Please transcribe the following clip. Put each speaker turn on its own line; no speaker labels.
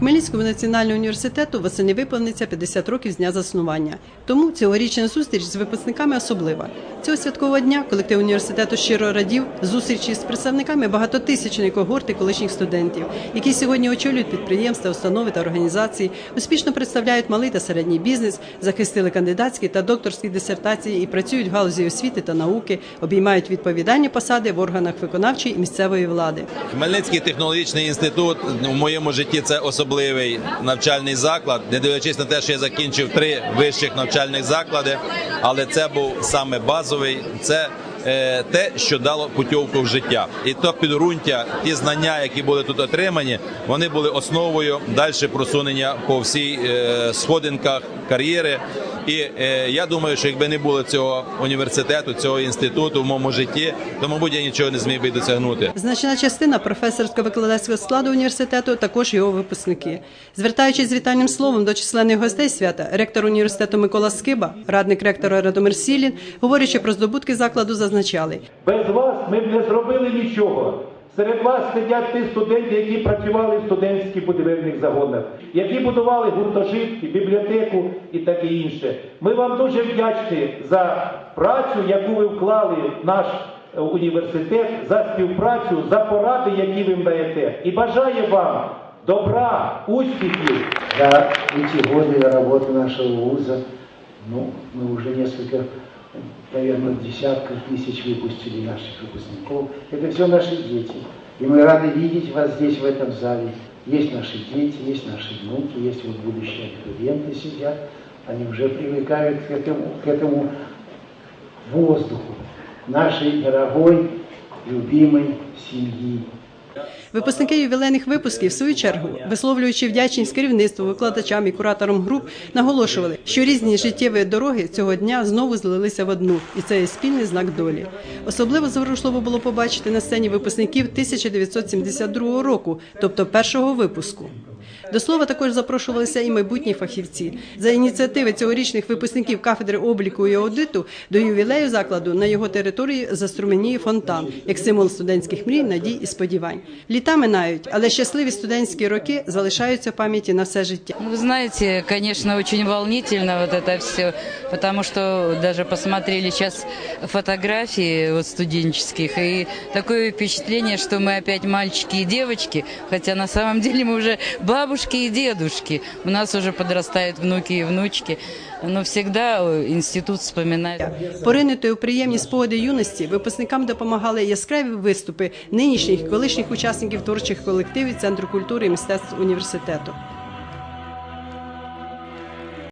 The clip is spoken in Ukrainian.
Хмельницькому національному університету восени виповниться 50 років з дня заснування. Тому цьогорічна зустріч з випускниками особлива. Цього святкового дня колектив університету щиро радів зустрічі з представниками багатотисячної когорти колишніх студентів, які сьогодні очолюють підприємства, установи та організації, успішно представляють малий та середній бізнес, захистили кандидатські та докторські дисертації і працюють в галузі освіти та науки, обіймають відповідальні посади в органах виконавчої і місцевої влади.
Хмельницький технологічний інститут у моєму житті це особливий навчальний заклад, не дивлячись на те, що я закінчив три вищих навчальних заклади, але це був саме базовий. Це е, те, що дало путівку в життя, і то підґрунтя, ті знання, які були тут отримані, вони були основою далі просунення по всій е, сходинках кар'єри. І е, я думаю, що якби не було цього університету, цього інституту в моєму житті, то мабуть я нічого не зміг би досягнути.
Значна частина професорсько-викладацького складу університету також його випускники. Звертаючись з вітальним словом до численних гостей свята, ректор університету Микола Скиба, радник ректора Радомир Сілін, говорячи про здобутки закладу, зазначали.
Без вас ми б не зробили нічого. Серед вас сидять ті студенти, які працювали в студентських будівельних загонах, які будували гуртожитки, бібліотеку і таке інше. Ми вам дуже вдячні за працю, яку ви вклали в наш е, університет, за співпрацю, за поради, які ви даєте. І бажаю вам добра, успіхів.
За эти годы работы нашего вуза, ну, мы уже несколько, наверное, десятков тысяч выпустили наших выпускников. Это все наши дети. И мы рады видеть вас здесь, в этом зале. Есть наши дети, есть наши внуки, есть вот будущие абитуриенты сидят. Они уже привыкают к этому, к этому воздуху нашей дорогой, любимой семьи.
Випускники ювілейних випусків, в свою чергу, висловлюючи вдячність керівництву, викладачам і кураторам груп, наголошували, що різні життєві дороги цього дня знову злилися в одну, і це є спільний знак долі. Особливо зворушливо було побачити на сцені випускників 1972 року, тобто першого випуску. До слова також запрошувалися і майбутні фахівці. За ініціативи цьогорічних випускників кафедри обліку і аудиту до ювілею закладу на його території заструменіє фонтан як символ студентських мрій, надій і сподівань. Літа минають, але щасливі студентські роки залишаються в пам'яті на все життя.
Ну, Вы знаете, конечно, очень волнительно вот это все, потому что даже посмотрели сейчас фотографии вот студенческих, и такое впечатление, что мы опять мальчики и девочки, хотя на самом деле мы уже бабушки и дедушки. У нас уже подрастают внуки и внучки, но всегда э, институт вспоминает.
Поринути у приємні спогади юності випускникам допомагали яскраві виступи нинішніх колишніх учасників творчих колективів Центру культури і мистецтв університету.